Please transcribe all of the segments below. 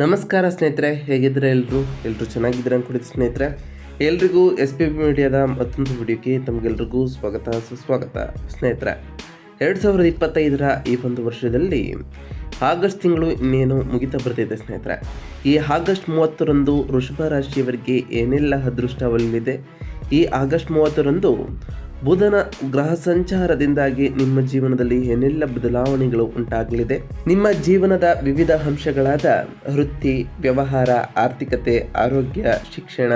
ನಮಸ್ಕಾರ ಸ್ನೇಹಿತರೆ, ಹೇಗಿದ್ದೀರಾ ಎಲ್ಲರೂ ಎಲ್ಲರೂ ಚೆನ್ನಾಗಿದ್ರೆ ಅನ್ಕೊಂಡಿದ್ದು ಸ್ನೇಹಿತರೆ? ಎಲ್ರಿಗೂ ಎಸ್ ಪಿ ಬಿ ಮೀಡಿಯಾದ ಮತ್ತೊಂದು ವಿಡಿಯೋಕ್ಕೆ ತಮಗೆಲ್ರಿಗೂ ಸ್ವಾಗತ, ಸುಸ್ವಾಗತ. ಸ್ನೇಹಿತರೆ, ಎರಡು ಸಾವಿರದ ಇಪ್ಪತ್ತೈದರ ಈ ಒಂದು ವರ್ಷದಲ್ಲಿ ಆಗಸ್ಟ್ ತಿಂಗಳು ಇನ್ನೇನು ಮುಗಿತಾ ಬರ್ತಿದೆ ಸ್ನೇಹಿತರೆ. ಈ ಆಗಸ್ಟ್ ಮೂವತ್ತರಂದು ವೃಷಭ ರಾಶಿಯವರಿಗೆ ಏನೆಲ್ಲ ಅದೃಷ್ಟ ಈ ಆಗಸ್ಟ್ ಮೂವತ್ತರಂದು ಬುಧನ ಗ್ರಹ ಸಂಚಾರದಿಂದಾಗಿ ನಿಮ್ಮ ಜೀವನದಲ್ಲಿ ಏನೆಲ್ಲ ಬದಲಾವಣೆಗಳು ಉಂಟಾಗಲಿದೆ? ನಿಮ್ಮ ಜೀವನದ ವಿವಿಧ ಅಂಶಗಳಾದ ವೃತ್ತಿ, ವ್ಯವಹಾರ, ಆರ್ಥಿಕತೆ, ಆರೋಗ್ಯ, ಶಿಕ್ಷಣ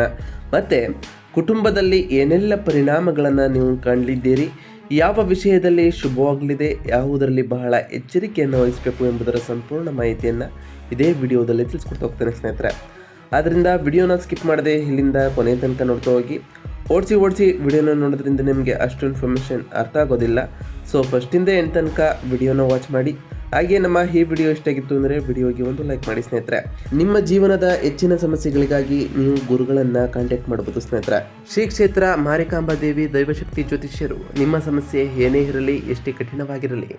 ಮತ್ತು ಕುಟುಂಬದಲ್ಲಿ ಏನೆಲ್ಲ ಪರಿಣಾಮಗಳನ್ನು ನೀವು ಕಾಣಲಿದ್ದೀರಿ ಯಾವ ವಿಷಯದಲ್ಲಿ ಶುಭವಾಗಲಿದೆ? ಯಾವುದರಲ್ಲಿ ಬಹಳ ಎಚ್ಚರಿಕೆಯನ್ನು ವಹಿಸಬೇಕು ಎಂಬುದರ ಸಂಪೂರ್ಣ ಮಾಹಿತಿಯನ್ನು ಇದೇ ವಿಡಿಯೋದಲ್ಲಿ ತಿಳಿಸ್ಕೊಡ್ತಾ ಹೋಗ್ತೇನೆ ಸ್ನೇಹಿತರೆ. ಆದ್ದರಿಂದ ವಿಡಿಯೋನ ಸ್ಕಿಪ್ ಮಾಡದೆ ಇಲ್ಲಿಂದ ಕೊನೆಯ ತನಕ ನೋಡ್ತಾ ಹೋಗಿ. ಓಡಿಸಿ ಓಡಿಸಿ ವಿಡಿಯೋನ ನೋಡೋದ್ರಿಂದ ನಿಮಗೆ ಅಷ್ಟು ಇನ್ಫಾರ್ಮೇಷನ್ ಅರ್ಥ ಆಗೋದಿಲ್ಲ. ಸೊ ಫಸ್ಟಿಂದ ಏನು ತನಕ ವಿಡಿಯೋನ ವಾಚ್ ಮಾಡಿ. ಹಾಗೆ ನಮ್ಮ ಈ ವಿಡಿಯೋ ಇಷ್ಟ ಆಗಿತ್ತು ಅಂದರೆ ವಿಡಿಯೋಗೆ ಒಂದು ಲೈಕ್ ಮಾಡಿ ಸ್ನೇಹಿತರೆ. ನಿಮ್ಮ ಜೀವನದ ಹೆಚ್ಚಿನ ಸಮಸ್ಯೆಗಳಿಗಾಗಿ ನೀವು ಗುರುಗಳನ್ನು ಕಾಂಟ್ಯಾಕ್ಟ್ ಮಾಡಬಹುದು ಸ್ನೇಹಿತರೆ. ಶ್ರೀ ಕ್ಷೇತ್ರ ಮಾರಿಕಾಂಬಾ ದೇವಿ ದೈವಶಕ್ತಿ ಜ್ಯೋತಿಷ್ಯರು, ನಿಮ್ಮ ಸಮಸ್ಯೆ ಏನೇ ಇರಲಿ, ಎಷ್ಟೇ ಕಠಿಣವಾಗಿರಲಿ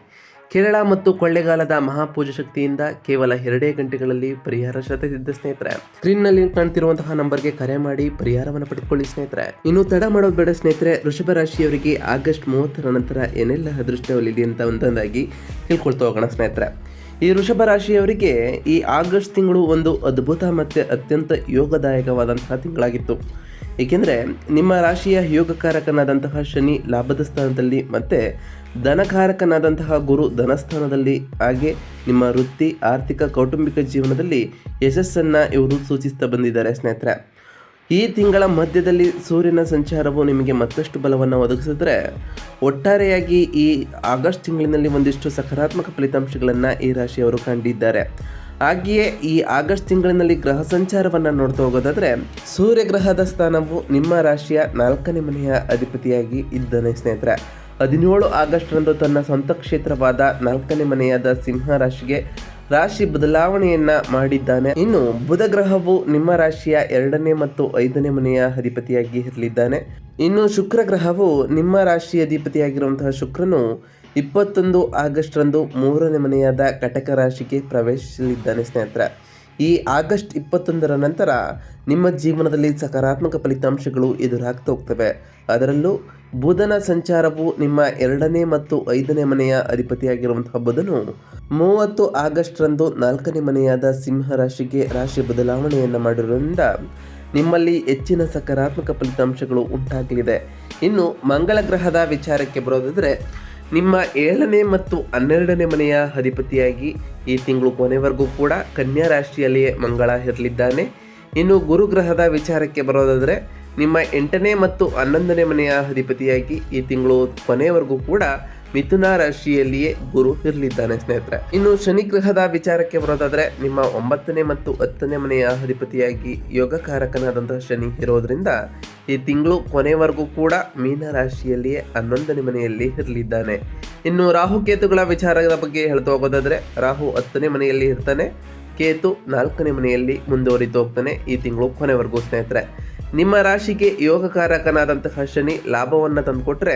ಕೇರಳ ಮತ್ತು ಕೊಳ್ಳೆಗಾಲದ ಮಹಾಪೂಜ ಶಕ್ತಿಯಿಂದ ಕೇವಲ ಎರಡೇ ಗಂಟೆಗಳಲ್ಲಿ ಪರಿಹಾರ ಶತಸಿದ್ಧ ಸ್ನೇಹಿತರೆ. ಸ್ಕ್ರೀನ್ನಲ್ಲಿ ಕಾಣ್ತಿರುವಂತಹ ನಂಬರ್ಗೆ ಕರೆ ಮಾಡಿ ಪರಿಹಾರವನ್ನು ಪಡೆದುಕೊಳ್ಳಿ ಸ್ನೇಹಿತರೆ. ಇನ್ನು ತಡ ಮಾಡೋದು ಬೇಡ ಸ್ನೇಹಿತರೆ, ವೃಷಭ ರಾಶಿಯವರಿಗೆ ಆಗಸ್ಟ್ ಮೂವತ್ತರ ನಂತರ ಏನೆಲ್ಲ ಅದೃಷ್ಟವಲ್ಲಿದೆ ಅಂತ ಒಂದೊಂದಾಗಿ ತಿಳ್ಕೊಳ್ತಾ ಹೋಗೋಣ ಸ್ನೇಹಿತರೆ. ಈ ವೃಷಭ ರಾಶಿಯವರಿಗೆ ಈ ಆಗಸ್ಟ್ ತಿಂಗಳು ಒಂದು ಅದ್ಭುತ ಮತ್ತು ಅತ್ಯಂತ ಯೋಗದಾಯಕವಾದಂತಹ ತಿಂಗಳಾಗಿತ್ತು. ಏಕೆಂದರೆ ನಿಮ್ಮ ರಾಶಿಯ ಯೋಗಕಾರಕನಾದಂತಹ ಶನಿ ಲಾಭದ ಸ್ಥಾನದಲ್ಲಿ ಮತ್ತು ಧನಕಾರಕನಾದಂತಹ ಗುರು ಧನಸ್ಥಾನದಲ್ಲಿ, ಹಾಗೆ ನಿಮ್ಮ ವೃತ್ತಿ, ಆರ್ಥಿಕ, ಕೌಟುಂಬಿಕ ಜೀವನದಲ್ಲಿ ಯಶಸ್ಸನ್ನು ಇವರು ಸೂಚಿಸ್ತಾ ಬಂದಿದ್ದಾರೆ ಸ್ನೇಹಿತರೆ. ಈ ತಿಂಗಳ ಮಧ್ಯದಲ್ಲಿ ಸೂರ್ಯನ ಸಂಚಾರವು ನಿಮಗೆ ಮತ್ತಷ್ಟು ಬಲವನ್ನು ಒದಗಿಸಿದ್ರೆ, ಒಟ್ಟಾರೆಯಾಗಿ ಈ ಆಗಸ್ಟ್ ತಿಂಗಳಿನಲ್ಲಿ ಒಂದಿಷ್ಟು ಸಕಾರಾತ್ಮಕ ಫಲಿತಾಂಶಗಳನ್ನು ಈ ರಾಶಿಯವರು ಕಂಡಿದ್ದಾರೆ. ಹಾಗೆಯೇ ಈ ಆಗಸ್ಟ್ ತಿಂಗಳಿನಲ್ಲಿ ಗ್ರಹ ಸಂಚಾರವನ್ನು ನೋಡ್ತಾ ಹೋಗೋದಾದರೆ ಸೂರ್ಯ ಗ್ರಹದ ಸ್ಥಾನವು ನಿಮ್ಮ ರಾಶಿಯ ನಾಲ್ಕನೇ ಮನೆಯ ಅಧಿಪತಿಯಾಗಿ ಇದ್ದಾನೆ ಸ್ನೇಹಿತರೆ. ಹದಿನೇಳು ಆಗಸ್ಟ್ರಂದು ತನ್ನ ಸ್ವಂತ ಕ್ಷೇತ್ರವಾದ ನಾಲ್ಕನೇ ಮನೆಯಾದ ಸಿಂಹ ರಾಶಿಗೆ ರಾಶಿ ಬದಲಾವಣೆಯನ್ನ ಮಾಡಿದ್ದಾನೆ. ಇನ್ನು ಬುಧ ಗ್ರಹವು ನಿಮ್ಮ ರಾಶಿಯ ಎರಡನೇ ಮತ್ತು ಐದನೇ ಮನೆಯ ಅಧಿಪತಿಯಾಗಿ ಇರಲಿದ್ದಾನೆ. ಇನ್ನು ಶುಕ್ರ ಗ್ರಹವು ನಿಮ್ಮ ರಾಶಿ ಅಧಿಪತಿಯಾಗಿರುವಂತಹ ಶುಕ್ರನು ಇಪ್ಪತ್ತೊಂದು ಆಗಸ್ಟ್ ರಂದು ಮೂರನೇ ಮನೆಯಾದ ಕಟಕ ರಾಶಿಗೆ ಪ್ರವೇಶಿಸಲಿದ್ದಾನೆ ಸ್ನೇಹಿತರೆ. ಈ ಆಗಸ್ಟ್ ಇಪ್ಪತ್ತೊಂದರ ನಂತರ ನಿಮ್ಮ ಜೀವನದಲ್ಲಿ ಸಕಾರಾತ್ಮಕ ಫಲಿತಾಂಶಗಳು ಎದುರಾಗ್ತಾ ಹೋಗ್ತವೆ. ಅದರಲ್ಲೂ ಬುಧನ ಸಂಚಾರವು ನಿಮ್ಮ ಎರಡನೇ ಮತ್ತು ಐದನೇ ಮನೆಯ ಅಧಿಪತಿಯಾಗಿರುವಂತಹ ಬುಧನು ಮೂವತ್ತು ಆಗಸ್ಟ್ ರಂದು ನಾಲ್ಕನೇ ಮನೆಯಾದ ಸಿಂಹ ರಾಶಿಗೆ ರಾಶಿ ಬದಲಾವಣೆಯನ್ನು ಮಾಡಿರುವುದರಿಂದ ನಿಮ್ಮಲ್ಲಿ ಹೆಚ್ಚಿನ ಸಕಾರಾತ್ಮಕ ಫಲಿತಾಂಶಗಳು ಉಂಟಾಗಲಿದೆ. ಇನ್ನು ಮಂಗಳ ಗ್ರಹದ ವಿಚಾರಕ್ಕೆ ಬರೋದಾದರೆ ನಿಮ್ಮ ಏಳನೇ ಮತ್ತು ಹನ್ನೆರಡನೇ ಮನೆಯ ಅಧಿಪತಿಯಾಗಿ ಈ ತಿಂಗಳು ಕೊನೆವರೆಗೂ ಕೂಡ ಕನ್ಯಾ ರಾಶಿಯಲ್ಲಿಯೇ ಮಂಗಳ ಇರಲಿದ್ದಾನೆ. ಇನ್ನು ಗುರುಗ್ರಹದ ವಿಚಾರಕ್ಕೆ ಬರೋದಾದರೆ, ನಿಮ್ಮ ಎಂಟನೇ ಮತ್ತು ಹನ್ನೊಂದನೇ ಮನೆಯ ಅಧಿಪತಿಯಾಗಿ ಈ ತಿಂಗಳು ಕೊನೆಯವರೆಗೂ ಕೂಡ ಮಿಥುನ ರಾಶಿಯಲ್ಲಿಯೇ ಗುರು ಇರಲಿದ್ದಾನೆ ಸ್ನೇಹಿತರೆ. ಇನ್ನು ಶನಿ ಗ್ರಹದ ವಿಚಾರಕ್ಕೆ ಬರೋದಾದರೆ, ನಿಮ್ಮ ಒಂಬತ್ತನೇ ಮತ್ತು ಹತ್ತನೇ ಮನೆಯ ಅಧಿಪತಿಯಾಗಿ ಯೋಗಕಾರಕನಾದಂತಹ ಶನಿ ಇರೋದ್ರಿಂದ ಈ ತಿಂಗಳು ಕೊನೆವರೆಗೂ ಕೂಡ ಮೀನ ರಾಶಿಯಲ್ಲಿಯೇ ಹನ್ನೊಂದನೇ ಮನೆಯಲ್ಲಿ ಇರಲಿದ್ದಾನೆ. ಇನ್ನು ರಾಹು ಕೇತುಗಳ ವಿಚಾರದ ಬಗ್ಗೆ ಹೇಳ್ತಾ ಹೋಗೋದಾದ್ರೆ, ರಾಹು ಹತ್ತನೇ ಮನೆಯಲ್ಲಿ ಇರ್ತಾನೆ, ಕೇತು ನಾಲ್ಕನೇ ಮನೆಯಲ್ಲಿ ಮುಂದುವರಿತು ಹೋಗ್ತಾನೆ ಈ ತಿಂಗಳು ಕೊನೆವರೆಗೂ ಸ್ನೇಹಿತರೆ. ನಿಮ್ಮ ರಾಶಿಗೆ ಯೋಗಕಾರಕನಾದಂತಹ ಶನಿ ಲಾಭವನ್ನು ತಂದುಕೊಟ್ರೆ,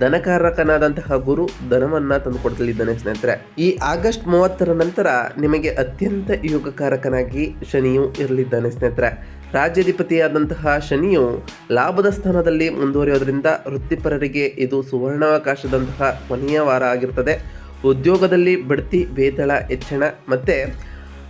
ಧನಕಾರಕನಾದಂತಹ ಗುರು ಧನವನ್ನು ತಂದುಕೊಡ್ತಲಿದ್ದಾನೆ ಸ್ನೇಹಿತರೆ. ಈ ಆಗಸ್ಟ್ ಮೂವತ್ತರ ನಂತರ ನಿಮಗೆ ಅತ್ಯಂತ ಯೋಗಕಾರಕನಾಗಿ ಶನಿಯು ಇರಲಿದ್ದಾನೆ ಸ್ನೇಹಿತರೆ. ರಾಜ್ಯಾಧಿಪತಿಯಾದಂತಹ ಶನಿಯು ಲಾಭದ ಸ್ಥಾನದಲ್ಲಿ ಮುಂದುವರಿಯೋದ್ರಿಂದ ವೃತ್ತಿಪರರಿಗೆ ಇದು ಸುವರ್ಣಾವಕಾಶದಂತಹ ಕೊನೆಯ ವಾರ ಆಗಿರ್ತದೆ. ಉದ್ಯೋಗದಲ್ಲಿ ಬಡ್ತಿ ವೇತಳ ಹೆಚ್ಚಳ ಮತ್ತು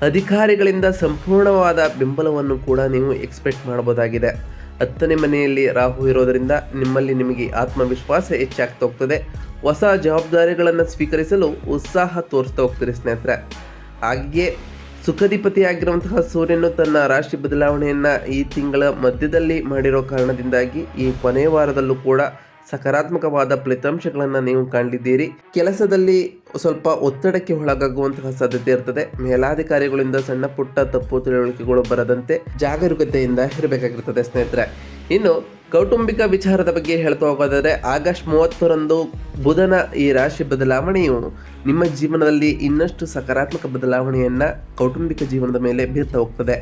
ಅಧಿಕಾರಿಗಳಿಂದ ಸಂಪೂರ್ಣವಾದ ಬೆಂಬಲವನ್ನು ಕೂಡ ನೀವು ಎಕ್ಸ್ಪೆಕ್ಟ್ ಮಾಡಬಹುದಾಗಿದೆ. ಹತ್ತನೇ ಮನೆಯಲ್ಲಿ ರಾಹು ಇರೋದರಿಂದ ನಿಮ್ಮಲ್ಲಿ ನಿಮಗೆ ಆತ್ಮವಿಶ್ವಾಸ ಹೆಚ್ಚಾಗ್ತಾ ಹೋಗ್ತದೆ. ಹೊಸ ಜವಾಬ್ದಾರಿಗಳನ್ನು ಸ್ವೀಕರಿಸಲು ಉತ್ಸಾಹ ತೋರಿಸ್ತಾ ಹೋಗ್ತೀರಿ ಸ್ನೇಹಿತರೆ. ಹಾಗೆಯೇ ಸುಖಧಿಪತಿಯಾಗಿರುವಂತಹ ಸೂರ್ಯನು ತನ್ನ ರಾಶಿ ಬದಲಾವಣೆಯನ್ನು ಈ ತಿಂಗಳ ಮಧ್ಯದಲ್ಲಿ ಮಾಡಿರೋ ಕಾರಣದಿಂದಾಗಿ ಈ ಕೊನೆಯ ವಾರದಲ್ಲೂ ಕೂಡ ಸಕಾರಾತ್ಮಕವಾದ ಫಲಿತಾಂಶಗಳನ್ನು ನೀವು ಕಾಣಲಿದ್ದೀರಿ ಕೆಲಸದಲ್ಲಿ ಸ್ವಲ್ಪ ಒತ್ತಡಕ್ಕೆ ಒಳಗಾಗುವಂತಹ ಸಾಧ್ಯತೆ ಇರ್ತದೆ. ಮೇಲಾಧಿಕಾರಿಗಳಿಂದ ಸಣ್ಣ ಪುಟ್ಟ ತಪ್ಪು ತಿಳುವಳಿಕೆಗಳು ಬರದಂತೆ ಜಾಗರೂಕತೆಯಿಂದ ಇರಬೇಕಾಗಿರ್ತದೆ ಸ್ನೇಹಿತರೆ. ಇನ್ನು ಕೌಟುಂಬಿಕ ವಿಚಾರದ ಬಗ್ಗೆ ಹೇಳ್ತಾ ಹೋಗೋದಾದರೆ, ಆಗಸ್ಟ್ ಮೂವತ್ತರಂದು ಬುಧನ ಈ ರಾಶಿ ಬದಲಾವಣೆಯು ನಿಮ್ಮ ಜೀವನದಲ್ಲಿ ಇನ್ನಷ್ಟು ಸಕಾರಾತ್ಮಕ ಬದಲಾವಣೆಯನ್ನು ಕೌಟುಂಬಿಕ ಜೀವನದ ಮೇಲೆ ಬೀರ್ತಾ ಹೋಗ್ತದೆ.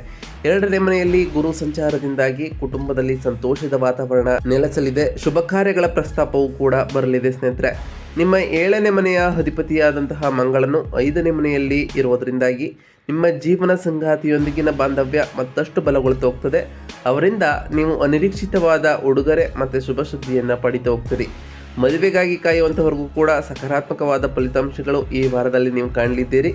ಎರಡನೇ ಮನೆಯಲ್ಲಿ ಗುರು ಸಂಚಾರದಿಂದಾಗಿ ಕುಟುಂಬದಲ್ಲಿ ಸಂತೋಷದ ವಾತಾವರಣ ನೆಲೆಸಲಿದೆ. ಶುಭ ಕಾರ್ಯಗಳ ಪ್ರಸ್ತಾಪವೂ ಕೂಡ ಬರಲಿದೆ ಸ್ನೇಹಿತರೆ. ನಿಮ್ಮ ಏಳನೇ ಮನೆಯ ಅಧಿಪತಿಯಾದಂತಹ ಮಂಗಳನು ಐದನೇ ಮನೆಯಲ್ಲಿ ಇರುವುದರಿಂದಾಗಿ ನಿಮ್ಮ ಜೀವನ ಸಂಗಾತಿಯೊಂದಿಗಿನ ಬಾಂಧವ್ಯ ಮತ್ತಷ್ಟು ಬಲಗೊಳ್ತಾ ಹೋಗ್ತದೆ. ಅವರಿಂದ ನೀವು ಅನಿರೀಕ್ಷಿತವಾದ ಉಡುಗೊರೆ ಮತ್ತು ಶುಭ ಸುದ್ದಿಯನ್ನು ಪಡಿತಾ ಹೋಗ್ತೀರಿ. ಮದುವೆಗಾಗಿ ಕಾಯುವಂಥವ್ರಿಗೂ ಕೂಡ ಸಕಾರಾತ್ಮಕವಾದ ಫಲಿತಾಂಶಗಳು ಈ ವಾರದಲ್ಲಿ ನೀವು ಕಾಣಲಿದ್ದೀರಿ.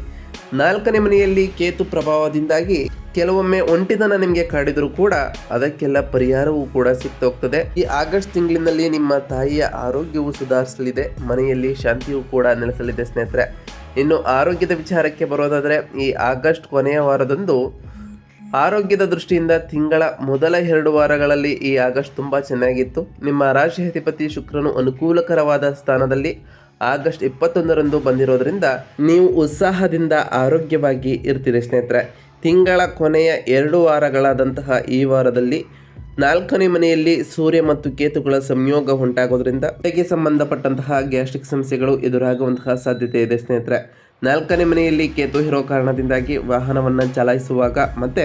ನಾಲ್ಕನೇ ಮನೆಯಲ್ಲಿ ಕೇತು ಪ್ರಭಾವದಿಂದಾಗಿ ಕೆಲವೊಮ್ಮೆ ಒಂಟಿತನ ನಿಮಗೆ ಕಾಡಿದರೂ ಕೂಡ ಅದಕ್ಕೆಲ್ಲ ಪರಿಹಾರವೂ ಕೂಡ ಸಿಕ್ತೋಗ್ತದೆ. ಈ ಆಗಸ್ಟ್ ತಿಂಗಳಿನಲ್ಲಿ ನಿಮ್ಮ ತಾಯಿಯ ಆರೋಗ್ಯವು ಸುಧಾರಿಸಲಿದೆ, ಮನೆಯಲ್ಲಿ ಶಾಂತಿಯೂ ಕೂಡ ನೆಲೆಸಲಿದೆ ಸ್ನೇಹಿತರೆ. ಇನ್ನು ಆರೋಗ್ಯದ ವಿಚಾರಕ್ಕೆ ಬರೋದಾದರೆ ಈ ಆಗಸ್ಟ್ ಕೊನೆಯ ವಾರದಂದು ಆರೋಗ್ಯದ ದೃಷ್ಟಿಯಿಂದ ತಿಂಗಳ ಮೊದಲ ಎರಡು ವಾರಗಳಲ್ಲಿ ಈ ಆಗಸ್ಟ್ ತುಂಬ ಚೆನ್ನಾಗಿತ್ತು. ನಿಮ್ಮ ರಾಶಿ ಅಧಿಪತಿ ಶುಕ್ರನು ಅನುಕೂಲಕರವಾದ ಸ್ಥಾನದಲ್ಲಿ ಆಗಸ್ಟ್ ಇಪ್ಪತ್ತೊಂದರಂದು ಬಂದಿರೋದ್ರಿಂದ ನೀವು ಉತ್ಸಾಹದಿಂದ ಆರೋಗ್ಯವಾಗಿ ಇರ್ತೀರಿ ಸ್ನೇಹಿತರೆ. ತಿಂಗಳ ಕೊನೆಯ ಎರಡು ವಾರಗಳಾದಂತಹ ಈ ವಾರದಲ್ಲಿ ನಾಲ್ಕನೇ ಮನೆಯಲ್ಲಿ ಸೂರ್ಯ ಮತ್ತು ಕೇತುಗಳ ಸಂಯೋಗ ಉಂಟಾಗೋದ್ರಿಂದ ಸಂಬಂಧಪಟ್ಟಂತಹ ಗ್ಯಾಸ್ಟ್ರಿಕ್ ಸಮಸ್ಯೆಗಳು ಎದುರಾಗುವಂತಹ ಸಾಧ್ಯತೆ ಇದೆ ಸ್ನೇಹಿತರೆ. ನಾಲ್ಕನೇ ಮನೆಯಲ್ಲಿ ಕೇತು ಇರೋ ಕಾರಣದಿಂದಾಗಿ ವಾಹನವನ್ನು ಚಲಾಯಿಸುವಾಗ ಮತ್ತು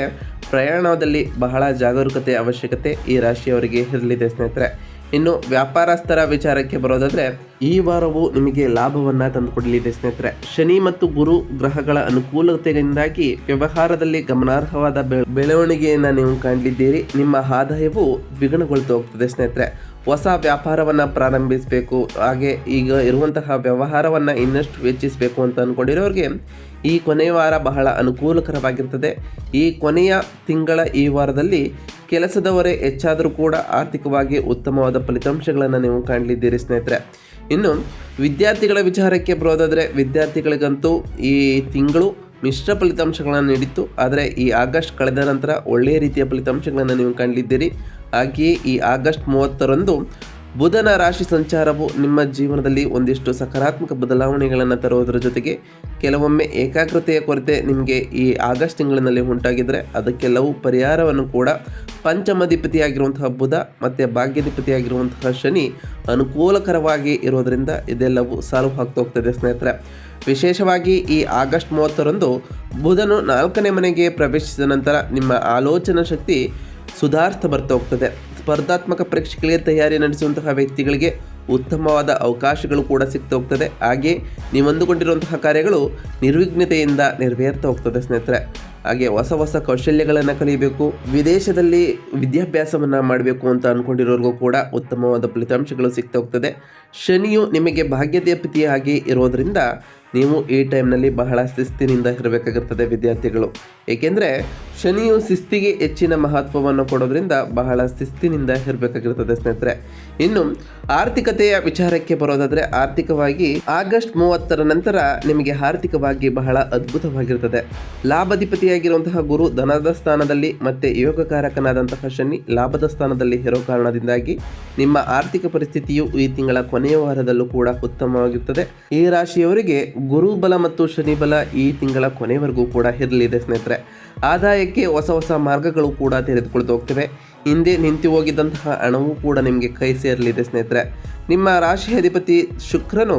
ಪ್ರಯಾಣದಲ್ಲಿ ಬಹಳ ಜಾಗರೂಕತೆ ಅವಶ್ಯಕತೆ ಈ ರಾಶಿಯವರಿಗೆ ಇರಲಿದೆ ಸ್ನೇಹಿತರೆ. ಇನ್ನು ವ್ಯಾಪಾರಸ್ಥರ ವಿಚಾರಕ್ಕೆ ಬರೋದಾದರೆ, ಈ ವಾರವು ನಿಮಗೆ ಲಾಭವನ್ನು ತಂದುಕೊಡಲಿದೆ ಸ್ನೇಹಿತರೆ. ಶನಿ ಮತ್ತು ಗುರು ಗ್ರಹಗಳ ಅನುಕೂಲತೆಯಿಂದಾಗಿ ವ್ಯವಹಾರದಲ್ಲಿ ಗಮನಾರ್ಹವಾದ ಬೆಳವಣಿಗೆಯನ್ನು ನೀವು ಕಾಣಲಿದ್ದೀರಿ. ನಿಮ್ಮ ಆದಾಯವು ದ್ವಿಗುಣಗೊಳ್ತಾ ಹೋಗ್ತದೆ ಸ್ನೇಹಿತರೆ. ಹೊಸ ವ್ಯಾಪಾರವನ್ನು ಪ್ರಾರಂಭಿಸಬೇಕು. ಹಾಗೆ ಈಗ ಇರುವಂತಹ ವ್ಯವಹಾರವನ್ನು ಇನ್ನಷ್ಟು ಹೆಚ್ಚಿಸಬೇಕು ಅಂತ ಅಂದ್ಕೊಂಡಿರೋರಿಗೆ ಈ ಕೊನೆಯ ವಾರ ಬಹಳ ಅನುಕೂಲಕರವಾಗಿರ್ತದೆ. ಈ ಕೊನೆಯ ತಿಂಗಳ ಈ ವಾರದಲ್ಲಿ ಕೆಲಸದವರೇ ಹೆಚ್ಚಾದರೂ ಕೂಡ ಆರ್ಥಿಕವಾಗಿ ಉತ್ತಮವಾದ ಫಲಿತಾಂಶಗಳನ್ನು ನೀವು ಕಾಣಲಿದ್ದೀರಿ ಸ್ನೇಹಿತರೆ. ಇನ್ನು ವಿದ್ಯಾರ್ಥಿಗಳ ವಿಚಾರಕ್ಕೆ ಬರೋದಾದರೆ ವಿದ್ಯಾರ್ಥಿಗಳಿಗಂತೂ ಈ ತಿಂಗಳು ಮಿಶ್ರ ಫಲಿತಾಂಶಗಳನ್ನು ನೀಡಿತ್ತು. ಆದರೆ ಈ ಆಗಸ್ಟ್ ಕಳೆದ ನಂತರ ಒಳ್ಳೆಯ ರೀತಿಯ ಫಲಿತಾಂಶಗಳನ್ನು ನೀವು ಕಾಣಲಿದ್ದೀರಿ. ಹಾಗೆಯೇ ಈ ಆಗಸ್ಟ್ ಮೂವತ್ತರಂದು ಬುಧನ ರಾಶಿ ಸಂಚಾರವು ನಿಮ್ಮ ಜೀವನದಲ್ಲಿ ಒಂದಿಷ್ಟು ಸಕಾರಾತ್ಮಕ ಬದಲಾವಣೆಗಳನ್ನು ತರುವುದರ ಜೊತೆಗೆ ಕೆಲವೊಮ್ಮೆ ಏಕಾಗ್ರತೆಯ ಕೊರತೆ ನಿಮಗೆ ಈ ಆಗಸ್ಟ್ ತಿಂಗಳಿನಲ್ಲಿ ಉಂಟಾಗಿದ್ದರೆ ಅದಕ್ಕೆಲ್ಲವೂ ಪರಿಹಾರವನ್ನು ಕೂಡ ಪಂಚಮಧಿಪತಿಯಾಗಿರುವಂತಹ ಬುಧ ಮತ್ತು ಭಾಗ್ಯಾಧಿಪತಿಯಾಗಿರುವಂತಹ ಶನಿ ಅನುಕೂಲಕರವಾಗಿ ಇರೋದರಿಂದ ಇದೆಲ್ಲವೂ ಸಾಲು ಆಗ್ತಾ ಹೋಗ್ತದೆ ಸ್ನೇಹಿತರೆ. ವಿಶೇಷವಾಗಿ ಈ ಆಗಸ್ಟ್ ಮೂವತ್ತರಂದು ಬುಧನು ನಾಲ್ಕನೇ ಮನೆಗೆ ಪ್ರವೇಶಿಸಿದ ನಂತರ ನಿಮ್ಮ ಆಲೋಚನಾ ಶಕ್ತಿ ಸುಧಾರಿಸ್ತಾ ಬರ್ತಾ ಹೋಗ್ತದೆ. ಸ್ಪರ್ಧಾತ್ಮಕ ಪರೀಕ್ಷೆಗಳಿಗೆ ತಯಾರಿ ನಡೆಸುವಂತಹ ವ್ಯಕ್ತಿಗಳಿಗೆ ಉತ್ತಮವಾದ ಅವಕಾಶಗಳು ಕೂಡ ಸಿಗ್ತಾ ಹೋಗ್ತದೆ. ಹಾಗೆ ನೀವು ಅಂದುಕೊಂಡಿರುವಂತಹ ಕಾರ್ಯಗಳು ನಿರ್ವಿಘ್ನತೆಯಿಂದ ನೆರವೇರ್ತಾ ಹೋಗ್ತದೆ ಸ್ನೇಹಿತರೆ. ಹಾಗೆ ಹೊಸ ಹೊಸ ಕೌಶಲ್ಯಗಳನ್ನು ಕಲಿಯಬೇಕು ವಿದೇಶದಲ್ಲಿ ವಿದ್ಯಾಭ್ಯಾಸವನ್ನು ಮಾಡಬೇಕು ಅಂತ ಅಂದ್ಕೊಂಡಿರೋರಿಗೂ ಕೂಡ ಉತ್ತಮವಾದ ಫಲಿತಾಂಶಗಳು ಸಿಗ್ತಾ ಹೋಗ್ತದೆ. ಶನಿಯು ನಿಮಗೆ ಭಾಗ್ಯದೇಪತಿಯಾಗಿ ಇರೋದರಿಂದ ನೀವು ಈ ಟೈಮ್ನಲ್ಲಿ ಬಹಳ ಶಿಸ್ತಿನಿಂದ ಇರಬೇಕಾಗಿರ್ತದೆ ವಿದ್ಯಾರ್ಥಿಗಳು. ಏಕೆಂದರೆ ಶನಿಯು ಶಿಸ್ತಿಗೆ ಹೆಚ್ಚಿನ ಮಹತ್ವವನ್ನು ಕೊಡೋದ್ರಿಂದ ಬಹಳ ಶಿಸ್ತಿನಿಂದ ಇರಬೇಕಾಗಿರ್ತದೆ ಸ್ನೇಹಿತರೆ. ಇನ್ನು ಆರ್ಥಿಕತೆಯ ವಿಚಾರಕ್ಕೆ ಬರೋದಾದರೆ ಆರ್ಥಿಕವಾಗಿ ಆಗಸ್ಟ್ ಮೂವತ್ತರ ನಂತರ ನಿಮಗೆ ಆರ್ಥಿಕವಾಗಿ ಬಹಳ ಅದ್ಭುತವಾಗಿರ್ತದೆ ಲಾಭಾಧಿಪತಿಯಾಗಿರುವಂತಹ ಗುರು ಧನದ ಸ್ಥಾನದಲ್ಲಿ ಮತ್ತೆ ಯೋಗಕಾರಕನಾದಂತಹ ಶನಿ ಲಾಭದ ಸ್ಥಾನದಲ್ಲಿ ಇರೋ ಕಾರಣದಿಂದಾಗಿ ನಿಮ್ಮ ಆರ್ಥಿಕ ಪರಿಸ್ಥಿತಿಯು ಈ ತಿಂಗಳ ಕೊನೆಯ ವಾರದಲ್ಲೂ ಕೂಡ ಉತ್ತಮವಾಗಿರುತ್ತದೆ. ಈ ರಾಶಿಯವರಿಗೆ ಗುರು ಬಲ ಮತ್ತು ಶನಿಬಲ ಈ ತಿಂಗಳ ಕೊನೆವರೆಗೂ ಕೂಡ ಇರಲಿದೆ ಸ್ನೇಹಿತರೆ. ಆದಾಯಕ್ಕೆ ಹೊಸ ಹೊಸ ಮಾರ್ಗಗಳು ಕೂಡ ತೆರೆದುಕೊಳ್ತಾ ಹೋಗ್ತವೆ. ಹಿಂದೆ ನಿಂತು ಹೋಗಿದ್ದಂತಹ ಹಣವೂ ಕೂಡ ನಿಮಗೆ ಕೈ ಸೇರಲಿದೆ ಸ್ನೇಹಿತರೆ. ನಿಮ್ಮ ರಾಶಿ ಅಧಿಪತಿ ಶುಕ್ರನು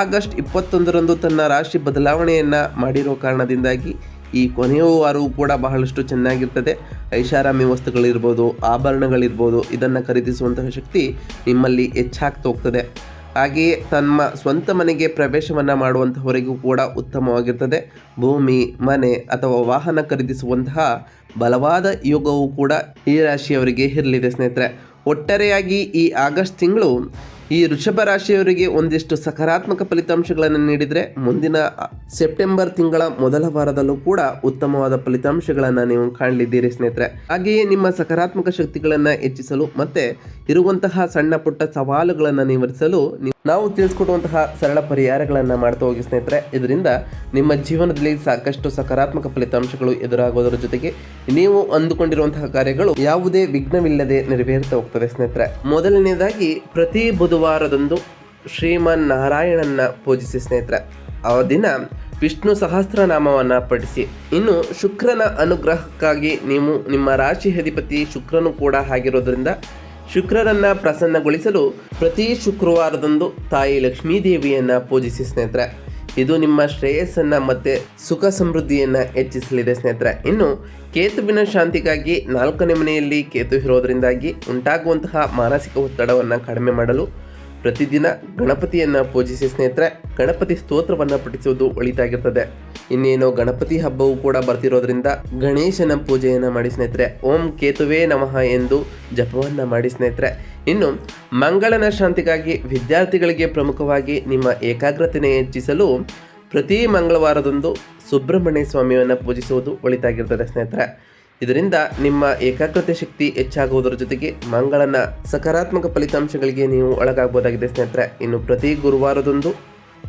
ಆಗಸ್ಟ್ ಇಪ್ಪತ್ತೊಂದರಂದು ತನ್ನ ರಾಶಿ ಬದಲಾವಣೆಯನ್ನು ಮಾಡಿರೋ ಕಾರಣದಿಂದಾಗಿ ಈ ಕೊನೆಯ ವಾರವೂ ಕೂಡ ಬಹಳಷ್ಟು ಚೆನ್ನಾಗಿರ್ತದೆ. ಐಷಾರಾಮಿ ವಸ್ತುಗಳಿರ್ಬೋದು, ಆಭರಣಗಳಿರ್ಬೋದು, ಇದನ್ನು ಖರೀದಿಸುವಂತಹ ಶಕ್ತಿ ನಿಮ್ಮಲ್ಲಿ ಹೆಚ್ಚಾಗ್ತಾ ಹೋಗ್ತದೆ. ಹಾಗೆಯೇ ತಮ್ಮ ಸ್ವಂತ ಮನೆಗೆ ಪ್ರವೇಶವನ್ನು ಮಾಡುವಂಥವರಿಗೂ ಕೂಡ ಉತ್ತಮವಾಗಿರ್ತದೆ. ಭೂಮಿ, ಮನೆ ಅಥವಾ ವಾಹನ ಖರೀದಿಸುವಂತಹ ಬಲವಾದ ಯೋಗವು ಕೂಡ ಈ ರಾಶಿಯವರಿಗೆ ಇರಲಿದೆ ಸ್ನೇಹಿತರೆ. ಒಟ್ಟಾರೆಯಾಗಿ ಈ ಆಗಸ್ಟ್ ತಿಂಗಳು ಈ ವೃಷಭ ರಾಶಿಯವರಿಗೆ ಒಂದಿಷ್ಟು ಸಕಾರಾತ್ಮಕ ಫಲಿತಾಂಶಗಳನ್ನು ನೀಡಿದರೆ ಮುಂದಿನ ಸೆಪ್ಟೆಂಬರ್ ತಿಂಗಳ ಮೊದಲ ವಾರದಲ್ಲೂ ಕೂಡ ಉತ್ತಮವಾದ ಫಲಿತಾಂಶಗಳನ್ನು ನೀವು ಕಾಣಲಿದ್ದೀರಿ ಸ್ನೇಹಿತರೆ. ಹಾಗೆಯೇ ನಿಮ್ಮ ಸಕಾರಾತ್ಮಕ ಶಕ್ತಿಗಳನ್ನು ಹೆಚ್ಚಿಸಲು ಮತ್ತೆ ಇರುವಂತಹ ಸಣ್ಣ ಪುಟ್ಟ ಸವಾಲುಗಳನ್ನು ನಿವಾರಿಸಲು ನೀವು- ತಿಳಿಸ್ಕೊಡುವಂತಹ ಸರಳ ಪರಿಹಾರಗಳನ್ನು ಮಾಡ್ತಾ ಹೋಗಿ ಸ್ನೇಹಿತರೆ. ಇದರಿಂದ ನಿಮ್ಮ ಜೀವನದಲ್ಲಿ ಸಾಕಷ್ಟು ಸಕಾರಾತ್ಮಕ ಫಲಿತಾಂಶಗಳು ಎದುರಾಗೋದರ ಜೊತೆಗೆ ನೀವು ಅಂದುಕೊಂಡಿರುವಂತಹ ಕಾರ್ಯಗಳು ಯಾವುದೇ ವಿಘ್ನವಿಲ್ಲದೆ ನೆರವೇರ್ತಾ ಹೋಗ್ತದೆ ಸ್ನೇಹಿತರೆ. ಮೊದಲನೇದಾಗಿ ಪ್ರತಿ ಬುಧವಾರದಂದು ಶ್ರೀಮನ್ ನಾರಾಯಣನ ಪೂಜಿಸಿ ಸ್ನೇಹಿತರೆ. ಆ ದಿನ ವಿಷ್ಣು ಸಹಸ್ರನಾಮವನ್ನು ಪಠಿಸಿ. ಇನ್ನು ಶುಕ್ರನ ಅನುಗ್ರಹಕ್ಕಾಗಿ ನೀವು ನಿಮ್ಮ ರಾಶಿ ಅಧಿಪತಿ ಶುಕ್ರನು ಕೂಡ ಆಗಿರೋದ್ರಿಂದ ಶುಕ್ರರನ್ನ ಪ್ರಸನ್ನಗೊಳಿಸಲು ಪ್ರತಿ ಶುಕ್ರವಾರದಂದು ತಾಯಿ ಲಕ್ಷ್ಮೀ ದೇವಿಯನ್ನ ಪೂಜಿಸಿ ಸ್ನೇಹಿತರೆ. ಇದು ನಿಮ್ಮ ಶ್ರೇಯಸ್ಸನ್ನ ಮತ್ತೆ ಸುಖ ಸಮೃದ್ಧಿಯನ್ನ ಹೆಚ್ಚಿಸಲಿದೆ ಸ್ನೇಹಿತರೆ. ಇನ್ನು ಕೇತುವಿನ ಶಾಂತಿಗಾಗಿ ನಾಲ್ಕನೇ ಮನೆಯಲ್ಲಿ ಕೇತು ಇರೋದರಿಂದಾಗಿ ಉಂಟಾಗುವಂತಹ ಮಾನಸಿಕ ಒತ್ತಡವನ್ನು ಕಡಿಮೆ ಮಾಡಲು ಪ್ರತಿದಿನ ಗಣಪತಿಯನ್ನ ಪೂಜಿಸಿ ಸ್ನೇಹಿತರೆ, ಗಣಪತಿ ಸ್ತೋತ್ರವನ್ನ ಪಠಿಸುವುದು ಒಳಿತಾಗಿರ್ತದೆ. ಇನ್ನೇನು ಗಣಪತಿ ಹಬ್ಬವು ಕೂಡ ಬರ್ತಿರೋದ್ರಿಂದ ಗಣೇಶನ ಪೂಜೆಯನ್ನು ಮಾಡಿ ಸ್ನೇಹಿತರೆ, ಓಂ ಕೇತುವೇ ನಮಃ ಎಂದು ಜಪವನ್ನ ಮಾಡಿ ಸ್ನೇಹಿತರೆ. ಇನ್ನು ಮಂಗಳನ ಶಾಂತಿಗಾಗಿ ವಿದ್ಯಾರ್ಥಿಗಳಿಗೆ ಪ್ರಮುಖವಾಗಿ ನಿಮ್ಮ ಏಕಾಗ್ರತೆಯನ್ನು ಹೆಚ್ಚಿಸಲು ಪ್ರತಿ ಮಂಗಳವಾರದಂದು ಸುಬ್ರಹ್ಮಣ್ಯ ಸ್ವಾಮಿಯನ್ನು ಪೂಜಿಸುವುದು ಒಳಿತಾಗಿರ್ತದೆ ಸ್ನೇಹಿತರೆ. ಇದರಿಂದ ನಿಮ್ಮ ಏಕಾಗ್ರತೆ ಶಕ್ತಿ ಹೆಚ್ಚಾಗುವುದರ ಜೊತೆಗೆ ಮಂಗಳನ ಸಕಾರಾತ್ಮಕ ಫಲಿತಾಂಶಗಳಿಗೆ ನೀವು ಒಳಗಾಗಬಹುದಾಗಿದೆ, ಸ್ನೇಹಿತರೆ. ಇನ್ನು ಪ್ರತಿ ಗುರುವಾರದೊಂದು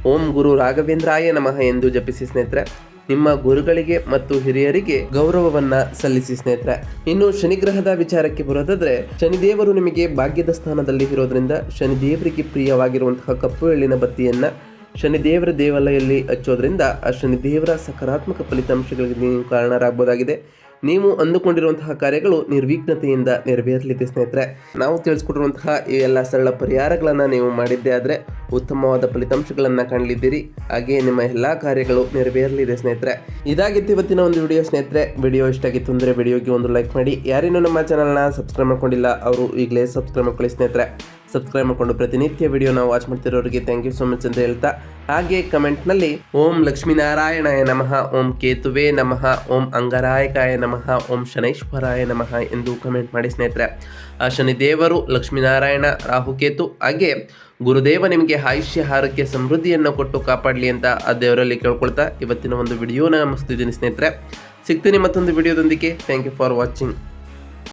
ಓಂ ಗುರು ರಾಘವೇಂದ್ರಾಯ ನಮಃ ಎಂದು ಜಪಿಸಿ, ಸ್ನೇಹಿತರೆ. ನಿಮ್ಮ ಗುರುಗಳಿಗೆ ಮತ್ತು ಹಿರಿಯರಿಗೆ ಗೌರವವನ್ನ ಸಲ್ಲಿಸಿ, ಸ್ನೇಹಿತರೆ. ಇನ್ನು ಶನಿಗ್ರಹದ ವಿಚಾರಕ್ಕೆ ಬರೋದಾದ್ರೆ, ಶನಿದೇವರು ನಿಮಗೆ ಭಾಗ್ಯದ ಸ್ಥಾನದಲ್ಲಿ ಇರೋದ್ರಿಂದ ಶನಿದೇವರಿಗೆ ಪ್ರಿಯವಾಗಿರುವಂತಹ ಕಪ್ಪು ಎಳ್ಳಿನ ಬತ್ತಿಯನ್ನ ಶನಿದೇವರ ದೇವಾಲಯದಲ್ಲಿ ಹಚ್ಚೋದ್ರಿಂದ ಆ ಶನಿದೇವರ ಸಕಾರಾತ್ಮಕ ಫಲಿತಾಂಶಗಳಿಗೆ ನೀವು ಕಾರಣರಾಗಬಹುದಾಗಿದೆ. ನೀವು ಅಂದುಕೊಂಡಿರುವಂತಹ ಕಾರ್ಯಗಳು ನಿರ್ವಿಘ್ನತೆಯಿಂದ ನೆರವೇರಲಿದೆ ಸ್ನೇಹಿತರೆ. ನಾವು ತಿಳಿಸ್ಕೊಟ್ಟಿರುವಂತಹ ಈ ಎಲ್ಲ ಸರಳ ಪರಿಹಾರಗಳನ್ನು ನೀವು ಮಾಡಿದ್ದೇ ಆದರೆ ಉತ್ತಮವಾದ ಫಲಿತಾಂಶಗಳನ್ನು ಕಾಣಲಿದ್ದೀರಿ. ಹಾಗೆ ನಿಮ್ಮ ಎಲ್ಲ ಕಾರ್ಯಗಳು ನೆರವೇರಲಿದೆ ಸ್ನೇಹಿತರೆ. ಇದಾಗಿತ್ತು ಇವತ್ತಿನ ಒಂದು ವಿಡಿಯೋ ಸ್ನೇಹಿತರೆ. ವಿಡಿಯೋ ಇಷ್ಟ ಆಗಿತ್ತು ಅಂದರೆ ವಿಡಿಯೋಗೆ ಒಂದು ಲೈಕ್ ಮಾಡಿ. ಯಾರೇನೂ ನಮ್ಮ ಚಾನಲ್ನ ಸಬ್ಸ್ಕ್ರೈಬ್ ಮಾಡ್ಕೊಂಡಿಲ್ಲ, ಅವರು ಈಗಲೇ ಸಬ್ಸ್ಕ್ರೈಬ್ ಮಾಡ್ಕೊಳ್ಳಿ ಸ್ನೇಹಿತರೆ. ಸಬ್ಸ್ಕ್ರೈಬ್ ಮಾಡಿಕೊಂಡು ಪ್ರತಿನಿತ್ಯ ವಿಡಿಯೋನ ವಾಚ್ ಮಾಡ್ತಿರೋರಿಗೆ ಥ್ಯಾಂಕ್ ಯು ಸೋ ಮಚ್ ಅಂತ ಹೇಳ್ತಾ, ಹಾಗೆ ಕಮೆಂಟ್ನಲ್ಲಿ ಓಂ ಲಕ್ಷ್ಮೀನಾರಾಯಣಾಯ ನಮಃ, ಓಂ ಕೇತುವೆ ನಮಃ, ಓಂ ಅಂಗರಾಯಕಾಯ ನಮಃ, ಓಂ ಶನೈಶ್ವರಾಯ ನಮಃ ಎಂದು ಕಮೆಂಟ್ ಮಾಡಿ ಸ್ನೇಹಿತರೆ. ಆ, ಶನಿದೇವರು, ಲಕ್ಷ್ಮೀನಾರಾಯಣ, ರಾಹುಕೇತು, ಹಾಗೆ ಗುರುದೇವ ನಿಮಗೆ ಆಯುಷ್ಯ ಹಾರಕ್ಕೆ ಸಮೃದ್ಧಿಯನ್ನು ಕೊಟ್ಟು ಕಾಪಾಡಲಿ ಅಂತ ಆ ದೇವರಲ್ಲಿ ಕೇಳ್ಕೊಳ್ತಾ ಇವತ್ತಿನ ಒಂದು ವಿಡಿಯೋನ ಮುಗಿಸ್ತಿದ್ದೀನಿ ಸ್ನೇಹಿತರೆ. ಸಿಗ್ತೀನಿ ಮತ್ತೊಂದು ವಿಡಿಯೋದೊಂದಿಗೆ ಥ್ಯಾಂಕ್ ಯು ಫಾರ್ ವಾಚಿಂಗ್